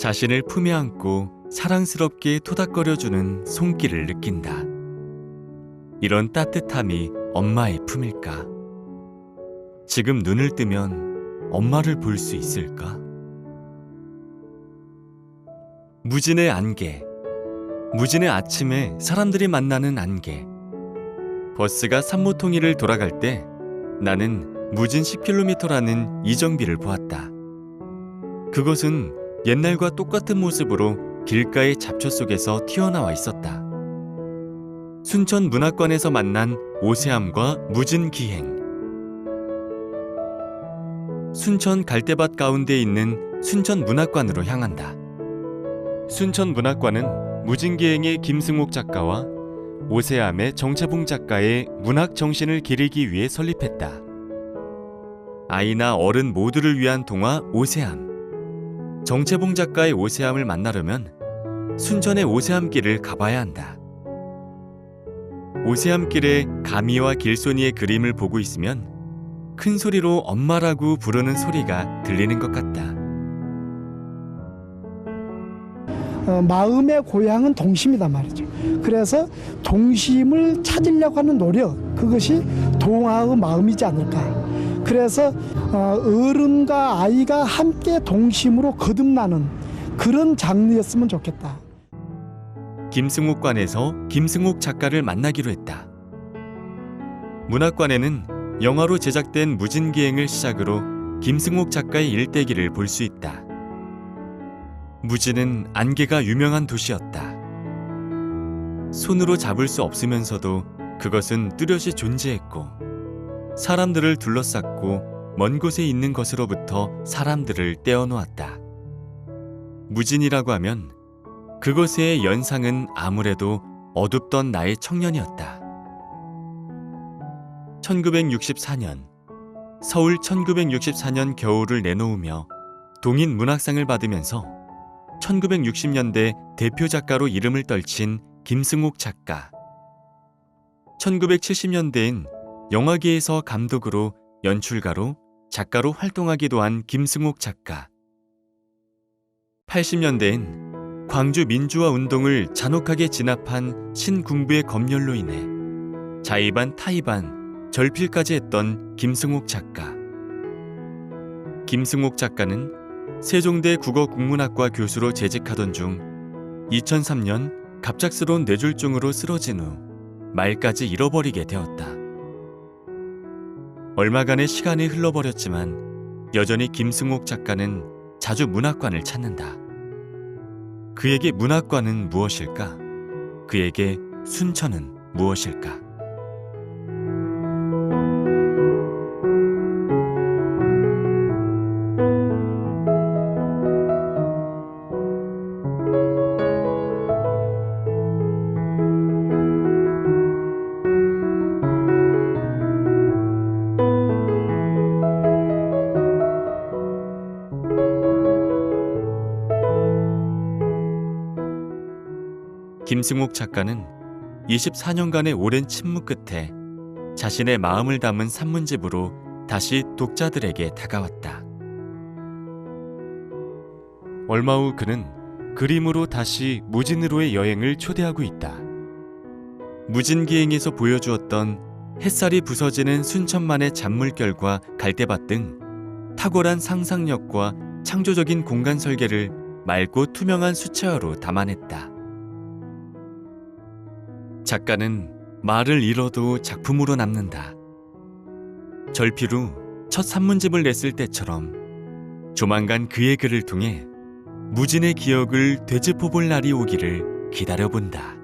자신을 품에 안고 사랑스럽게 토닥거려주는 손길을 느낀다. 이런 따뜻함이 엄마의 품일까? 지금 눈을 뜨면 엄마를 볼 수 있을까? 무진의 안개. 무진의 아침에 사람들이 만나는 안개. 버스가 삼모통일을 돌아갈 때 나는 무진 10km라는 이정비를 보았다. 그것은 옛날과 똑같은 모습으로 길가의 잡초 속에서 튀어나와 있었다. 순천 문학관에서 만난 오세암과 무진 기행. 순천 갈대밭 가운데 있는 순천 문학관으로 향한다. 순천 문학관은 무진 기행의 김승옥 작가와 오세암의 정채봉 작가의 문학 정신을 기리기 위해 설립했다. 아이나 어른 모두를 위한 동화 오세암. 정채봉 작가의 오세암을 만나려면 순천의 오세암길을 가봐야 한다. 오세암길에 가미와 길손이의 그림을 보고 있으면 큰 소리로 엄마라고 부르는 소리가 들리는 것 같다. 어, 마음의 고향은 동심이단 말이죠. 그래서 동심을 찾으려고 하는 노력 그것이 동화의 마음이지 않을까. 그래서 어, 어른과 아이가 함께 동심으로 거듭나는 그런 장르였으면 좋겠다. 김승옥관에서 김승옥 작가를 만나기로 했다. 문학관에는 영화로 제작된 무진기행을 시작으로 김승옥 작가의 일대기를 볼 수 있다. 무진은 안개가 유명한 도시였다. 손으로 잡을 수 없으면서도 그것은 뚜렷이 존재했고 사람들을 둘러쌌고 먼 곳에 있는 것으로부터 사람들을 떼어놓았다. 무진이라고 하면 그것의 연상은 아무래도 어둡던 나의 청년이었다. 1964년 서울 1964년 겨울을 내놓으며 동인 문학상을 받으면서 1960년대 대표 작가로 이름을 떨친 김승옥 작가. 1970년대엔 영화계에서 감독으로 연출가로 작가로 활동하기도 한 김승옥 작가. 80년대엔 광주 민주화 운동을 잔혹하게 진압한 신군부의 검열로 인해 자의반 타의반 절필까지 했던 김승옥 작가. 김승옥 작가는 세종대 국어국문학과 교수로 재직하던 중 2003년 갑작스러운 뇌졸중으로 쓰러진 후 말까지 잃어버리게 되었다. 얼마간의 시간이 흘러버렸지만 여전히 김승옥 작가는 자주 문학관을 찾는다. 그에게 문학관은 무엇일까? 그에게 순천은 무엇일까? 김승옥 작가는 24년간의 오랜 침묵 끝에 자신의 마음을 담은 산문집으로 다시 독자들에게 다가왔다. 얼마 후 그는 그림으로 다시 무진으로의 여행을 초대하고 있다. 무진기행에서 보여주었던 햇살이 부서지는 순천만의 잔물결과 갈대밭 등 탁월한 상상력과 창조적인 공간 설계를 맑고 투명한 수채화로 담아냈다. 작가는 말을 잃어도 작품으로 남는다. 절필 후 첫 산문집을 냈을 때처럼 조만간 그의 글을 통해 무진의 기억을 되짚어 볼 날이 오기를 기다려본다.